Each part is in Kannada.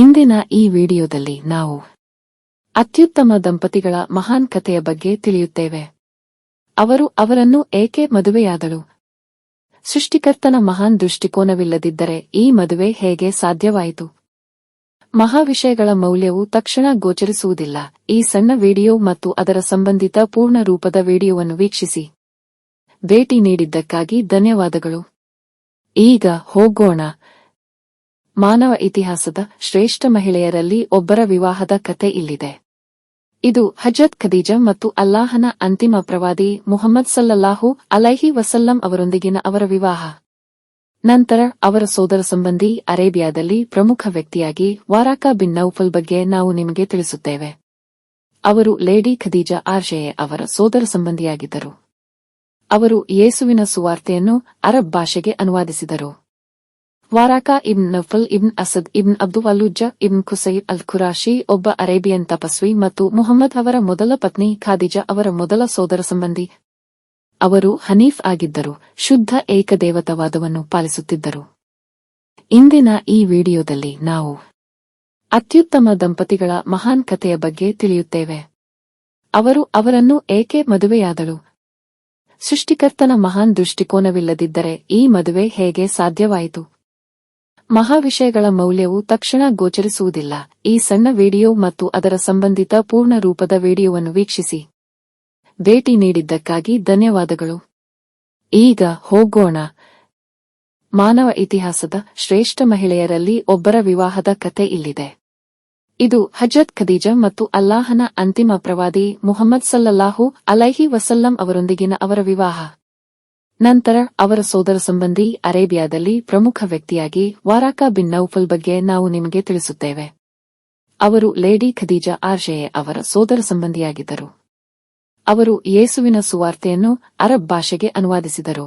ಇಂದಿನ ಈ ವಿಡಿಯೋದಲ್ಲಿ ನಾವು ಅತ್ಯುತ್ತಮ ದಂಪತಿಗಳ ಮಹಾನ್ ಕಥೆಯ ಬಗ್ಗೆ ತಿಳಿಯುತ್ತೇವೆ. ಅವರು ಅವರನ್ನು ಏಕೆ ಮದುವೆಯಾದಳು? ಸೃಷ್ಟಿಕರ್ತನ ಮಹಾನ್ ದೃಷ್ಟಿಕೋನವಿಲ್ಲದಿದ್ದರೆ ಈ ಮದುವೆ ಹೇಗೆ ಸಾಧ್ಯವಾಯಿತು? ಮಹಾವಿಷಯಗಳ ಮೌಲ್ಯವು ತಕ್ಷಣ ಗೋಚರಿಸುವುದಿಲ್ಲ. ಈ ಸಣ್ಣ ವಿಡಿಯೋ ಮತ್ತು ಅದರ ಸಂಬಂಧಿತ ಪೂರ್ಣ ರೂಪದ ವಿಡಿಯೋವನ್ನು ವೀಕ್ಷಿಸಿ. ಭೇಟಿ ನೀಡಿದ್ದಕ್ಕಾಗಿ ಧನ್ಯವಾದಗಳು. ಈಗ ಹೋಗೋಣ. ಮಾನವ ಇತಿಹಾಸದ ಶ್ರೇಷ್ಠ ಮಹಿಳೆಯರಲ್ಲಿ ಒಬ್ಬರ ವಿವಾಹದ ಕತೆ ಇಲ್ಲಿದೆ. ಇದು ಹಜರತ್ ಖದೀಜ ಮತ್ತು ಅಲ್ಲಾಹನ ಅಂತಿಮ ಪ್ರವಾದಿ ಮುಹಮ್ಮದ್ ಸಲ್ಲಲ್ಲಾಹು ಅಲೈಹಿ ವಸಲ್ಲಂ ಅವರೊಂದಿಗಿನ ಅವರ ವಿವಾಹ. ನಂತರ ಅವರ ಸೋದರ ಸಂಬಂಧಿ ಅರೇಬಿಯಾದಲ್ಲಿ ಪ್ರಮುಖ ವ್ಯಕ್ತಿಯಾಗಿ ವಾರಾಕಾ ಬಿನ್ ನೌಫಲ್ ಬಗ್ಗೆ ನಾವು ನಿಮಗೆ ತಿಳಿಸುತ್ತೇವೆ. ಅವರು ಲೇಡಿ ಖದೀಜಾ ಆರ್ಷೇ ಅವರ ಸೋದರ ಸಂಬಂಧಿಯಾಗಿದ್ದರು. ಅವರು ಯೇಸುವಿನ ಸುವಾರ್ತೆಯನ್ನು ಅರಬ್ ಭಾಷೆಗೆ ಅನುವಾದಿಸಿದರು. Waraqah ibn Nawfal ibn Asad ibn Abd al Uzza ibn Qusayy al Qurashi ಒಬ್ಬ ಅರೇಬಿಯನ್ ತಪಸ್ವಿ ಮತ್ತು ಮುಹಮ್ಮದ್ ಅವರ ಮೊದಲ ಪತ್ನಿ ಖಾದಿಜಾ ಅವರ ಮೊದಲ ಸೋದರ ಸಂಬಂಧಿ. ಅವರು ಹನೀಫ್ ಆಗಿದ್ದರು, ಶುದ್ಧ ಏಕದೇವತವಾದವನ್ನು ಪಾಲಿಸುತ್ತಿದ್ದರು. ಇಂದಿನ ಈ ವಿಡಿಯೋದಲ್ಲಿ ನಾವು ಅತ್ಯುತ್ತಮ ದಂಪತಿಗಳ ಮಹಾನ್ ಕಥೆಯ ಬಗ್ಗೆ ತಿಳಿಯುತ್ತೇವೆ. ಅವರು ಅವರನ್ನು ಏಕೆ ಮದುವೆಯಾದಳು? ಸೃಷ್ಟಿಕರ್ತನ ಮಹಾನ್ ದೃಷ್ಟಿಕೋನವಿಲ್ಲದಿದ್ದರೆ ಈ ಮದುವೆ ಹೇಗೆ ಸಾಧ್ಯವಾಯಿತು? ಮಹಾವಿಷಯಗಳ ಮೌಲ್ಯವು ತಕ್ಷಣ ಗೋಚರಿಸುವುದಿಲ್ಲ. ಈ ಸಣ್ಣ ವಿಡಿಯೋ ಮತ್ತು ಅದರ ಸಂಬಂಧಿತ ಪೂರ್ಣ ರೂಪದ ವಿಡಿಯೋವನ್ನು ವೀಕ್ಷಿಸಿ. ಭೇಟಿ ನೀಡಿದ್ದಕ್ಕಾಗಿ ಧನ್ಯವಾದಗಳು. ಈಗ ಹೋಗೋಣ. ಮಾನವ ಇತಿಹಾಸದ ಶ್ರೇಷ್ಠ ಮಹಿಳೆಯರಲ್ಲಿ ಒಬ್ಬರ ವಿವಾಹದ ಕತೆ ಇಲ್ಲಿದೆ. ಇದು ಹಜರತ್ ಖದೀಜ ಮತ್ತು ಅಲ್ಲಾಹನ ಅಂತಿಮ ಪ್ರವಾದಿ ಮುಹಮ್ಮದ್ ಸಲ್ಲಲ್ಲಾಹು ಅಲೈಹಿ ವಸಲ್ಲಂ ಅವರೊಂದಿಗಿನ ಅವರ ವಿವಾಹ. ನಂತರ ಅವರ ಸೋದರ ಸಂಬಂಧಿ ಅರೇಬಿಯಾದಲ್ಲಿ ಪ್ರಮುಖ ವ್ಯಕ್ತಿಯಾಗಿ ವಾರಾಕ ಬಿನ್ ನೌಫಲ್ ಬಗ್ಗೆ ನಾವು ನಿಮಗೆ ತಿಳಿಸುತ್ತೇವೆ. ಅವರು ಲೇಡಿ ಖದೀಜಾ ಆರ್ಜೆಯೆ ಅವರ ಸೋದರ ಸಂಬಂಧಿಯಾಗಿದ್ದರು. ಅವರು ಯೇಸುವಿನ ಸುವಾರ್ತೆಯನ್ನು ಅರಬ್ ಭಾಷೆಗೆ ಅನುವಾದಿಸಿದರು.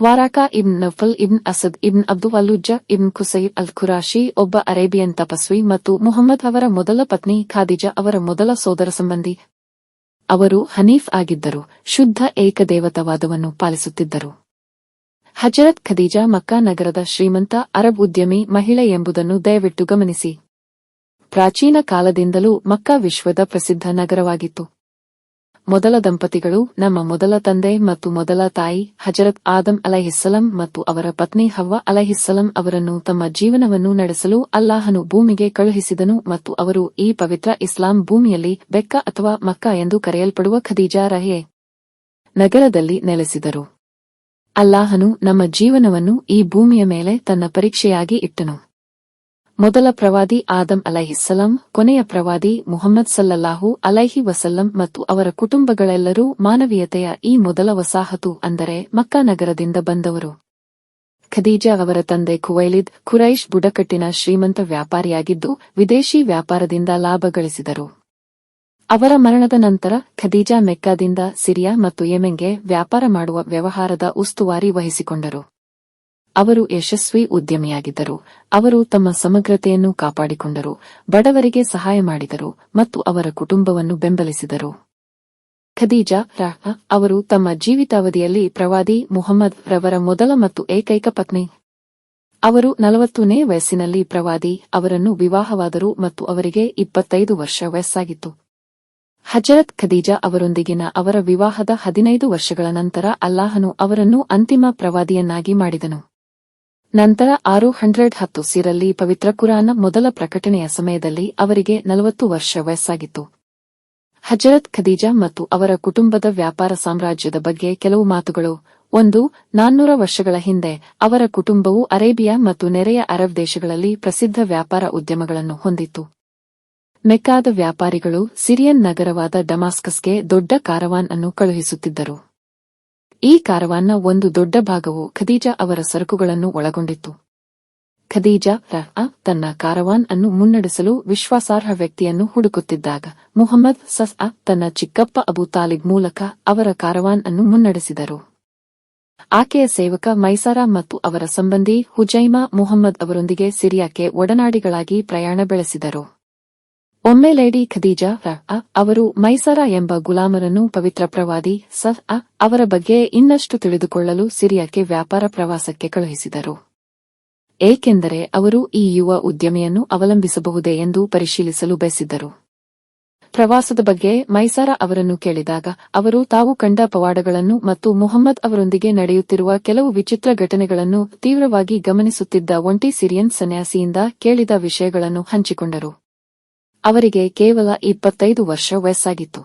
Waraqah ibn Nawfal ibn Asad ibn Abd al Uzza ibn Qusayy al Qurashi ಒಬ್ಬ ಅರೇಬಿಯನ್ ತಪಸ್ವಿ ಮತ್ತು ಮುಹಮ್ಮದ್ ಅವರ ಮೊದಲ ಪತ್ನಿ ಖಾದಿಜಾ ಅವರ ಮೊದಲ ಸೋದರ ಸಂಬಂಧಿ ಅವರು ಹನೀಫ್ ಆಗಿದ್ದರು, ಶುದ್ಧ ಏಕದೇವತವಾದವನ್ನು ಪಾಲಿಸುತ್ತಿದ್ದರು. ಹಜರತ್ ಖದೀಜಾ ಮಕ್ಕಾ ನಗರದ ಶ್ರೀಮಂತ ಅರಬ್ ಉದ್ಯಮಿ ಮಹಿಳೆ ಎಂಬುದನ್ನು ದಯವಿಟ್ಟು ಗಮನಿಸಿ. ಪ್ರಾಚೀನ ಕಾಲದಿಂದಲೂ ಮಕ್ಕಾ ವಿಶ್ವದ ಪ್ರಸಿದ್ಧ ನಗರವಾಗಿತ್ತು. ಮೊದಲ ದಂಪತಿಗಳು ನಮ್ಮ ಮೊದಲ ತಂದೆ ಮತ್ತು ಮೊದಲ ತಾಯಿ ಹಜರತ್ ಆದಂ ಅಲಹಿಸ್ಸಲಂ ಮತ್ತು ಅವರ ಪತ್ನಿ ಹವ್ವ ಅಲಹಿಸ್ಸಲಂ ಅವರನ್ನು ತಮ್ಮ ಜೀವನವನ್ನು ನಡೆಸಲು ಅಲ್ಲಾಹನು ಭೂಮಿಗೆ ಕಳುಹಿಸಿದನು ಮತ್ತು ಅವರು ಈ ಪವಿತ್ರ ಇಸ್ಲಾಂ ಭೂಮಿಯಲ್ಲಿ ಬೆಕ್ಕ ಅಥವಾ ಮಕ್ಕ ಎಂದು ಕರೆಯಲ್ಪಡುವ ಖದೀಜಾ ರಹೆ ನಗರದಲ್ಲಿ ನೆಲೆಸಿದರು. ಅಲ್ಲಾಹನು ನಮ್ಮ ಜೀವನವನ್ನು ಈ ಭೂಮಿಯ ಮೇಲೆ ತನ್ನ ಪರೀಕ್ಷೆಯಾಗಿ ಇಟ್ಟನು. ಮೊದಲ ಪ್ರವಾದಿ ಆದಂ ಅಲೈಹಿಸ್ಸಲಾಂ ಕೊನೆಯ ಪ್ರವಾದಿ ಮುಹಮ್ಮದ್ ಸಲ್ಲಲ್ಲಾಹು ಅಲೈಹಿ ವಸಲ್ಲಂ ಮತ್ತು ಅವರ ಕುಟುಂಬಗಳೆಲ್ಲರೂ ಮಾನವೀಯತೆಯ ಈ ಮೊದಲ ವಸಾಹತು ಅಂದರೆ ಮಕ್ಕಾ ನಗರದಿಂದ ಬಂದವರು. ಖದೀಜಾ ಅವರ ತಂದೆ ಖುವೈಲಿದ್ ಖುರೈಶ್ ಬುಡಕಟ್ಟಿನ ಶ್ರೀಮಂತ ವ್ಯಾಪಾರಿಯಾಗಿದ್ದು ವಿದೇಶಿ ವ್ಯಾಪಾರದಿಂದ ಲಾಭ ಗಳಿಸಿದರು. ಅವರ ಮರಣದ ನಂತರ ಖದೀಜಾ ಮೆಕ್ಕಾದಿಂದ ಸಿರಿಯಾ ಮತ್ತು ಯೆಮೆಂಗೆ ವ್ಯಾಪಾರ ಮಾಡುವ ವ್ಯವಹಾರದ ಉಸ್ತುವಾರಿ ವಹಿಸಿಕೊಂಡರು. ಅವರು ಯಶಸ್ವಿ ಉದ್ಯಮಿಯಾಗಿದ್ದರು. ಅವರು ತಮ್ಮ ಸಮಗ್ರತೆಯನ್ನು ಕಾಪಾಡಿಕೊಂಡರು. ಬಡವರಿಗೆ ಸಹಾಯ ಮಾಡಿದರು ಮತ್ತು ಅವರ ಕುಟುಂಬವನ್ನು ಬೆಂಬಲಿಸಿದರು. ಖದೀಜಾ ರಾಹ ಅವರು ತಮ್ಮ ಜೀವಿತಾವಧಿಯಲ್ಲಿ ಪ್ರವಾದಿ ಮುಹಮ್ಮದ್ ರವರ ಮೊದಲ ಮತ್ತು ಏಕೈಕ ಪತ್ನಿ. ಅವರು ನಲವತ್ತನೇ ವಯಸ್ಸಿನಲ್ಲಿ ಪ್ರವಾದಿ ಅವರನ್ನು ವಿವಾಹವಾದರು ಮತ್ತು ಅವರಿಗೆ ಇಪ್ಪತ್ತೈದು ವರ್ಷ ವಯಸ್ಸಾಗಿತ್ತು. ಹಜರತ್ ಖದೀಜಾ ಅವರೊಂದಿಗಿನ ಅವರ ವಿವಾಹದ ಹದಿನೈದು ವರ್ಷಗಳ ನಂತರ ಅಲ್ಲಾಹನು ಅವರನ್ನು ಅಂತಿಮ ಪ್ರವಾದಿಯನ್ನಾಗಿ ಮಾಡಿದನು. ನಂತರ ಆರು ಹಂಡ್ರೆಡ್ ಹತ್ತು ಸಿರಲ್ಲಿ ಪವಿತ್ರ ಕುರಾನ ಮೊದಲ ಪ್ರಕಟಣೆಯ ಸಮಯದಲ್ಲಿ ಅವರಿಗೆ ನಲವತ್ತು ವರ್ಷ ವಯಸ್ಸಾಗಿತ್ತು. ಹಜರತ್ ಖದೀಜಾ ಮತ್ತು ಅವರ ಕುಟುಂಬದ ವ್ಯಾಪಾರ ಸಾಮ್ರಾಜ್ಯದ ಬಗ್ಗೆ ಕೆಲವು ಮಾತುಗಳು. ಒಂದು, ನಾನ್ನೂರ ವರ್ಷಗಳ ಹಿಂದೆ ಅವರ ಕುಟುಂಬವು ಅರೇಬಿಯಾ ಮತ್ತು ನೆರೆಯ ಅರಬ್ ದೇಶಗಳಲ್ಲಿ ಪ್ರಸಿದ್ಧ ವ್ಯಾಪಾರ ಉದ್ಯಮಗಳನ್ನು ಹೊಂದಿತ್ತು. ಮೆಕ್ಕಾದ ವ್ಯಾಪಾರಿಗಳು ಸಿರಿಯನ್ ನಗರವಾದ ಡಮಾಸ್ಕಸ್ಗೆ ದೊಡ್ಡ ಕಾರವಾನ್ ಅನ್ನು ಕಳುಹಿಸುತ್ತಿದ್ದರು. ಈ ಕಾರವಾನ್ನ ಒಂದು ದೊಡ್ಡ ಭಾಗವು ಖದೀಜಾ ಅವರ ಸರಕುಗಳನ್ನು ಒಳಗೊಂಡಿತ್ತು. ಖದೀಜಾ ರ ತನ್ನ ಕಾರವಾನ್ ಅನ್ನು ಮುನ್ನಡೆಸಲು ವಿಶ್ವಾಸಾರ್ಹ ವ್ಯಕ್ತಿಯನ್ನು ಹುಡುಕುತ್ತಿದ್ದಾಗ ಮುಹಮ್ಮದ್ ಸಸ್ ತನ್ನ ಚಿಕ್ಕಪ್ಪ ಅಬು ತಾಲಿಬ್ ಮೂಲಕ ಅವರ ಕಾರವಾನ್ ಅನ್ನು ಮುನ್ನಡೆಸಿದರು. ಆಕೆಯ ಸೇವಕ ಮೈಸಾರಾ ಮತ್ತು ಅವರ ಸಂಬಂಧಿ ಹುಜೈಮಾ ಮುಹಮ್ಮದ್ ಅವರೊಂದಿಗೆ ಸಿರಿಯಾಕ್ಕೆ ಒಡನಾಡಿಗಳಾಗಿ ಪ್ರಯಾಣ ಬೆಳೆಸಿದರು. ಒಮ್ಮೆ ಲೇಡಿ ಖದೀಜಾ ರ ಅವರು ಮೈಸರ ಎಂಬ ಗುಲಾಮರನ್ನು ಪವಿತ್ರ ಪ್ರವಾದಿ ಸ ಅವರ ಬಗ್ಗೆ ಇನ್ನಷ್ಟು ತಿಳಿದುಕೊಳ್ಳಲು ಸಿರಿಯಾಕ್ಕೆ ವ್ಯಾಪಾರ ಪ್ರವಾಸಕ್ಕೆ ಕಳುಹಿಸಿದರು. ಏಕೆಂದರೆ ಅವರು ಈ ಯುವ ಉದ್ಯಮಿಯನ್ನು ಅವಲಂಬಿಸಬಹುದೇ ಎಂದು ಪರಿಶೀಲಿಸಲು ಬಯಸಿದ್ದರು. ಪ್ರವಾಸದ ಬಗ್ಗೆ ಮೈಸಾರ ಅವರನ್ನು ಕೇಳಿದಾಗ ಅವರು ತಾವು ಕಂಡ ಪವಾಡಗಳನ್ನು ಮತ್ತು ಮುಹಮ್ಮದ್ ಅವರೊಂದಿಗೆ ನಡೆಯುತ್ತಿರುವ ಕೆಲವು ವಿಚಿತ್ರ ಘಟನೆಗಳನ್ನು ತೀವ್ರವಾಗಿ ಗಮನಿಸುತ್ತಿದ್ದ ಒಂಟಿ ಸಿರಿಯನ್ ಸನ್ಯಾಸಿಯಿಂದ ಕೇಳಿದ ವಿಷಯಗಳನ್ನು ಹಂಚಿಕೊಂಡರು. ಅವರಿಗೆ ಕೇವಲ ಇಪ್ಪತ್ತೈದು ವರ್ಷ ವಯಸ್ಸಾಗಿತ್ತು.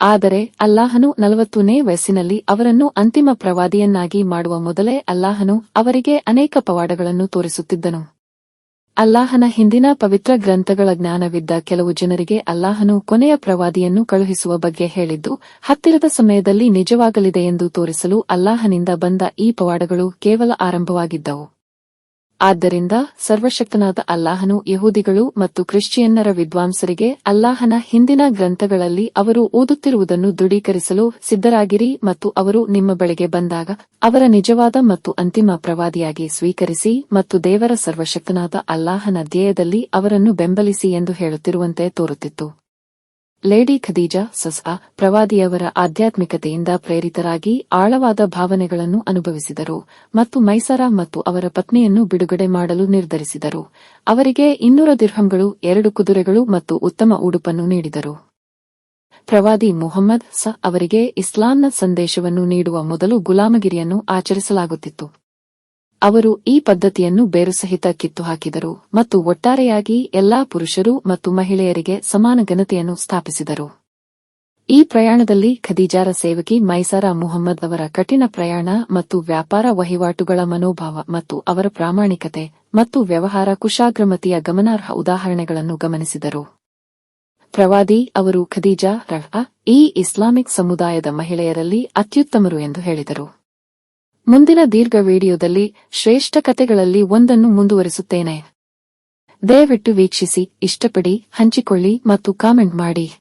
ಆದರೆ ಅಲ್ಲಾಹನು ನಲವತ್ತನೇ ವಯಸ್ಸಿನಲ್ಲಿ ಅವರನ್ನು ಅಂತಿಮ ಪ್ರವಾದಿಯನ್ನಾಗಿ ಮಾಡುವ ಮೊದಲೇ ಅಲ್ಲಾಹನು ಅವರಿಗೆ ಅನೇಕ ಪವಾಡಗಳನ್ನು ತೋರಿಸುತ್ತಿದ್ದನು. ಅಲ್ಲಾಹನ ಹಿಂದಿನ ಪವಿತ್ರ ಗ್ರಂಥಗಳ ಜ್ಞಾನವಿದ್ದ ಕೆಲವು ಜನರಿಗೆ ಅಲ್ಲಾಹನು ಕೊನೆಯ ಪ್ರವಾದಿಯನ್ನು ಕಳುಹಿಸುವ ಬಗ್ಗೆ ಹೇಳಿದ್ದು, ಹತ್ತಿರದ ಸಮಯದಲ್ಲಿ ನಿಜವಾಗಲಿದೆ ಎಂದು ತೋರಿಸಲು ಅಲ್ಲಾಹನಿಂದ ಬಂದ ಈ ಪವಾಡಗಳು ಕೇವಲ ಆರಂಭವಾಗಿದ್ದವು. ಆದ್ದರಿಂದ ಸರ್ವಶಕ್ತನಾದ ಅಲ್ಲಾಹನು ಯಹೂದಿಗಳು ಮತ್ತು ಕ್ರಿಶ್ಚಿಯನ್ನರ ವಿದ್ವಾಂಸರಿಗೆ ಅಲ್ಲಾಹನ ಹಿಂದಿನ ಗ್ರಂಥಗಳಲ್ಲಿ ಅವರು ಓದುತ್ತಿರುವುದನ್ನು ದೃಢೀಕರಿಸಲು ಸಿದ್ಧರಾಗಿರಿ ಮತ್ತು ಅವರು ನಿಮ್ಮ ಬಳಿಗೆ ಬಂದಾಗ ಅವರ ನಿಜವಾದ ಮತ್ತು ಅಂತಿಮ ಪ್ರವಾದಿಯಾಗಿ ಸ್ವೀಕರಿಸಿ ಮತ್ತು ದೇವರ ಸರ್ವಶಕ್ತನಾದ ಅಲ್ಲಾಹನ ಧ್ಯೇಯದಲ್ಲಿ ಅವರನ್ನು ಬೆಂಬಲಿಸಿ ಎಂದು ಹೇಳುತ್ತಿರುವಂತೆ ತೋರುತ್ತಿತ್ತು. ಲೇಡಿ ಖದೀಜಾ ಸಸಾ ಪ್ರವಾದಿಯವರ ಆಧ್ಯಾತ್ಮಿಕತೆಯಿಂದ ಪ್ರೇರಿತರಾಗಿ ಆಳವಾದ ಭಾವನೆಗಳನ್ನು ಅನುಭವಿಸಿದರು ಮತ್ತು ಮೈಸರ ಮತ್ತು ಅವರ ಪತ್ನಿಯನ್ನು ಬಿಡುಗಡೆ ಮಾಡಲು ನಿರ್ಧರಿಸಿದರು. ಅವರಿಗೆ ಇನ್ನೂರ ದಿರ್ಹಂಗಳು, ಎರಡು ಕುದುರೆಗಳು ಮತ್ತು ಉತ್ತಮ ಉಡುಪನ್ನು ನೀಡಿದರು. ಪ್ರವಾದಿ ಮುಹಮ್ಮದ್ ಸ ಅವರಿಗೆ ಇಸ್ಲಾಂನ ಸಂದೇಶವನ್ನು ನೀಡುವ ಮೊದಲು ಗುಲಾಮಗಿರಿಯನ್ನು ಆಚರಿಸಲಾಗುತ್ತಿತ್ತು. ಅವರು ಈ ಪದ್ಧತಿಯನ್ನು ಬೇರುಸಹಿತ ಕಿತ್ತುಹಾಕಿದರು ಮತ್ತು ಒಟ್ಟಾರೆಯಾಗಿ ಎಲ್ಲಾ ಪುರುಷರು ಮತ್ತು ಮಹಿಳೆಯರಿಗೆ ಸಮಾನ ಘನತೆಯನ್ನು ಸ್ಥಾಪಿಸಿದರು. ಈ ಪ್ರಯಾಣದಲ್ಲಿ ಖದೀಜಾರ ಸೇವಕಿ ಮೈಸಾರಾ ಮುಹಮ್ಮದ್ ಅವರ ಕಠಿಣ ಪ್ರಯಾಣ ಮತ್ತು ವ್ಯಾಪಾರ ವಹಿವಾಟುಗಳ ಮನೋಭಾವ ಮತ್ತು ಅವರ ಪ್ರಾಮಾಣಿಕತೆ ಮತ್ತು ವ್ಯವಹಾರ ಕುಶಾಗ್ರಮತಿಯ ಗಮನಾರ್ಹ ಉದಾಹರಣೆಗಳನ್ನು ಗಮನಿಸಿದರು. ಪ್ರವಾದಿ ಅವರು ಖದೀಜಾ, ರಹ, ಈ ಇಸ್ಲಾಮಿಕ್ ಸಮುದಾಯದ ಮಹಿಳೆಯರಲ್ಲಿ ಅತ್ಯುತ್ತಮರು ಎಂದು ಹೇಳಿದರು. ಮುಂದಿನ ದೀರ್ಘ ವಿಡಿಯೋದಲ್ಲಿ ಶ್ರೇಷ್ಠ ಕಥೆಗಳಲ್ಲಿ ಒಂದನ್ನು ಮುಂದುವರಿಸುತ್ತೇನೆ. ದಯವಿಟ್ಟು ವೀಕ್ಷಿಸಿ, ಇಷ್ಟಪಡಿ, ಹಂಚಿಕೊಳ್ಳಿ ಮತ್ತು ಕಾಮೆಂಟ್ ಮಾಡಿ.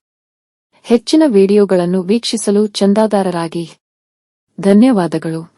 ಹೆಚ್ಚಿನ ವಿಡಿಯೋಗಳನ್ನು ವೀಕ್ಷಿಸಲು ಚಂದಾದಾರರಾಗಿ. ಧನ್ಯವಾದಗಳು.